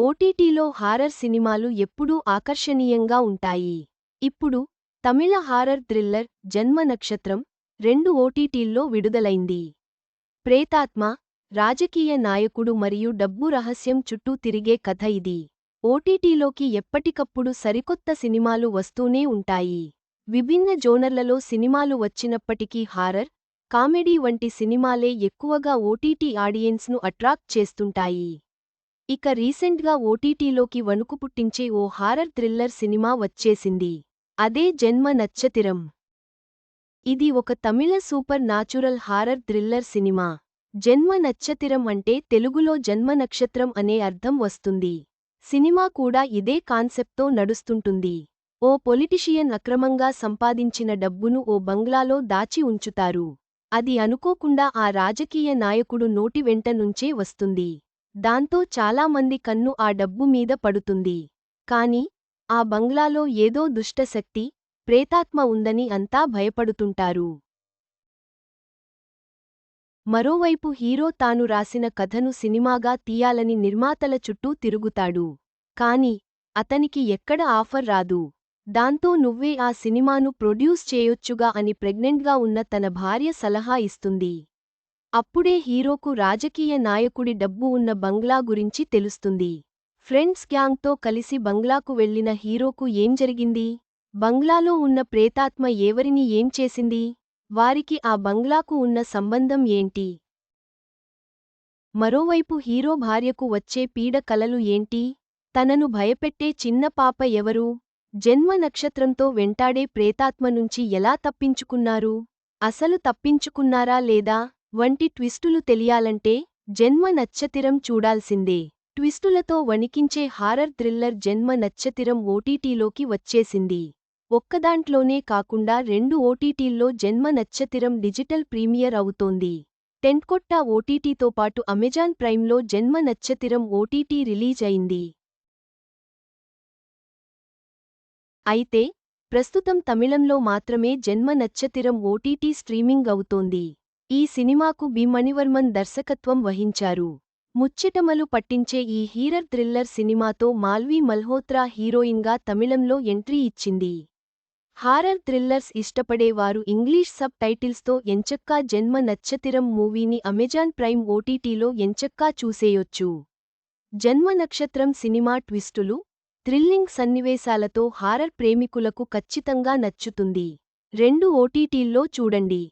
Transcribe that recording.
ఓటీటీలో హారర్ సినిమాలు ఎప్పుడూ ఆకర్షణీయంగా ఉంటాయి. ఇప్పుడు తమిళ హారర్ థ్రిల్లర్ జన్మ నక్షత్రం రెండు ఓటీటీల్లో విడుదలైంది. ప్రేతాత్మ రాజకీయ నాయకుడు మరియు డబ్బు రహస్యం చుట్టూ తిరిగే కథ ఇది. ఓటీటీలోకి ఎప్పటికప్పుడు సరికొత్త సినిమాలు వస్తూనే ఉంటాయి. విభిన్న జోనర్లలో సినిమాలు వచ్చినప్పటికీ హారర్ కామెడీ వంటి సినిమాలే ఎక్కువగా ఓటీటీ ఆడియన్స్ను అట్రాక్ట్ చేస్తుంటాయి. ఇక రీసెంట్గా ఓటీటీలోకి వణుకు పుట్టించే ఓ హారర్ థ్రిల్లర్ సినిమా వచ్చేసింది. అదే జన్మ నచ్చతిరం ఇది ఒక తమిళ supernatural horror thriller cinema. జన్మ నచ్చతిరం అంటే తెలుగులో జన్మ నక్షత్రం అనే అర్థం వస్తుంది. సినిమా కూడా ఇదే కాన్సెప్ట్తో నడుస్తుంటుంది. ఓ పొలిటిషియన్ అక్రమంగా సంపాదించిన డబ్బును ఓ బంగ్లాలో దాచి ఉంచుతారు. అది అనుకోకుండా ఆ రాజకీయ నాయకుడు నోటి వెంట నుంచే వస్తుంది. దాంతో చాలామంది కన్ను ఆ డబ్బు మీద పడుతుంది. కాని ఆ బంగ్లాలో ఏదో దుష్టశక్తి ప్రేతాత్మ ఉందని అంతా భయపడుతుంటారు. మరోవైపు హీరో తాను రాసిన కథను సినిమాగా తీయాలని నిర్మాతల చుట్టూ తిరుగుతాడు. కాని అతనికి ఎక్కడ ఆఫర్ రాదు. దాంతో నువ్వే ఆ సినిమాను ప్రొడ్యూస్ చేయొచ్చుగా అని ప్రెగ్నెంట్గా ఉన్న తన భార్య సలహా ఇస్తుంది. అప్పుడే హీరోకు రాజకీయ నాయకుడి డబ్బు ఉన్న బంగ్లా గురించి తెలుస్తుంది. ఫ్రెండ్స్ గ్యాంగ్తో కలిసి బంగ్లాకు వెళ్ళిన హీరోకు ఏం జరిగింది? బంగ్లాలో ఉన్న ప్రేతాత్మ ఎవరిని ఏం చేసింది? వారికి ఆ బంగ్లాకు ఉన్న సంబంధం ఏంటి? మరోవైపు హీరో భార్యకు వచ్చే పీడ కలలు ఏంటి? తనను భయపెట్టే చిన్న పాప ఎవరు? జన్మ నక్షత్రంతో వెంటాడే ప్రేతాత్మ నుంచి ఎలా తప్పించుకున్నారు? అసలు తప్పించుకున్నారా లేదా? వంటి ట్విస్టులు తెలియాలంటే జన్మ నచ్చతిరం చూడాల్సిందే. ట్విస్టులతో వణికించే హారర్ థ్రిల్లర్ జన్మ నచ్చతిరం ఓటీటీలోకి వచ్చేసింది. ఒక్కదాంట్లోనే కాకుండా రెండు ఓటీటీల్లో జన్మ నచ్చతిరం డిజిటల్ ప్రీమియర్ అవుతోంది. టెంట్కొట్ట ఓటీటీతో పాటు అమెజాన్ ప్రైమ్లో జన్మ నచ్చతిరం ఓటీటీ రిలీజ్ అయింది. అయితే ప్రస్తుతం తమిళంలో మాత్రమే జన్మ నచ్చతిరం ఓటీటీ స్ట్రీమింగ్ అవుతోంది. ఈ సినిమాకు బి. మణివర్మన్ దర్శకత్వం వహించారు. ముచ్చటమలు పట్టించే ఈ హీరర్ థ్రిల్లర్ సినిమాతో మాల్వీ మల్హోత్రా హీరోయిన్గా తమిళంలో ఎంట్రీ ఇచ్చింది. హారర్ థ్రిల్లర్స్ ఇష్టపడేవారు ఇంగ్లీష్ సబ్ టైటిల్స్తో ఎంచక్కా జన్మ నచ్చతిరం మూవీని అమెజాన్ ప్రైమ్ ఓటీటీలో ఎంచక్కా చూసేయొచ్చు. జన్మ నక్షత్రం సినిమా ట్విస్టులు థ్రిల్లింగ్ సన్నివేశాలతో హారర్ ప్రేమికులకు ఖచ్చితంగా నచ్చుతుంది. రెండు ఓటీటీల్లో చూడండి.